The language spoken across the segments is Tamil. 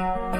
Thank you.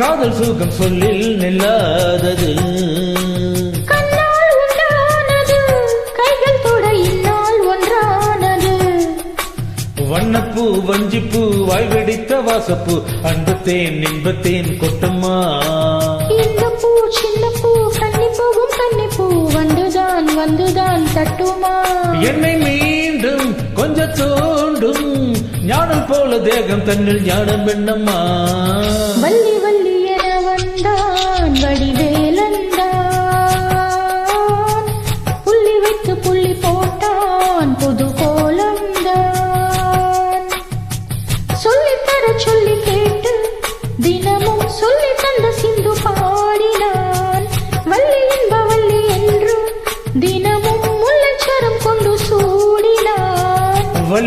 காதல் சுகம் சொல்லில் நில்லாதது. வண்ணப்பூ வஞ்சிப்பூ வாய் வெடித்த வாசப்பூ அன்பத்தேன் இன்பத்தேன் கொட்டம்மா. இந்த பூ சின்ன பூ கன்னி போகும் கன்னி பூ வந்துதான் வந்துதான் தட்டுமா? என்னை மீண்டும் கொஞ்சம் தோண்டும் ஞானம் போல தேகம் தன்னில் ஞானம் என்னம்மா?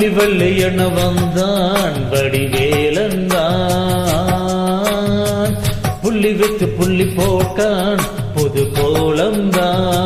வள்ளி வள்ளி என வந்தான் வடிவேலந்தான். புள்ளி வைத்து புள்ளி போட்டான் புது கோலம்தான்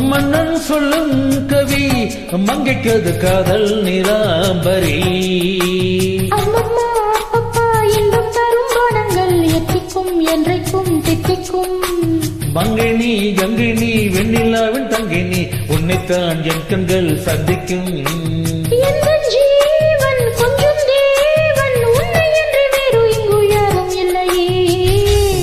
மன்னன் சொல்லும் கவி மங்கைக்கது காதல் நிராம்பரி. அம்மம்மா அப்பப்பா இன்பம் தரும் பானங்கள் எத்திக்கும் என்றைக்கும் தித்திக்கும். மங்கை நீ கங்கை நீ வெண்ணிலாவின் தங்கை நீ உன்னைத்தான் என் கண்கள் சந்திக்கும்.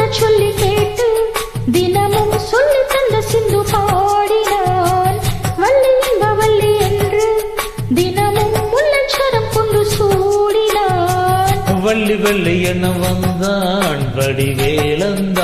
சொல்லித்தர சொல்லி கேட்டு தினமும் சொல்லி தந்த சிந்து பாடினான். வள்ளி இன்ப வள்ளி என்று தினமும் முல்லச்சரம் கொண்டு சூடினான். வள்ளி வள்ளி என வந்தான் வடிவேலந்தான்.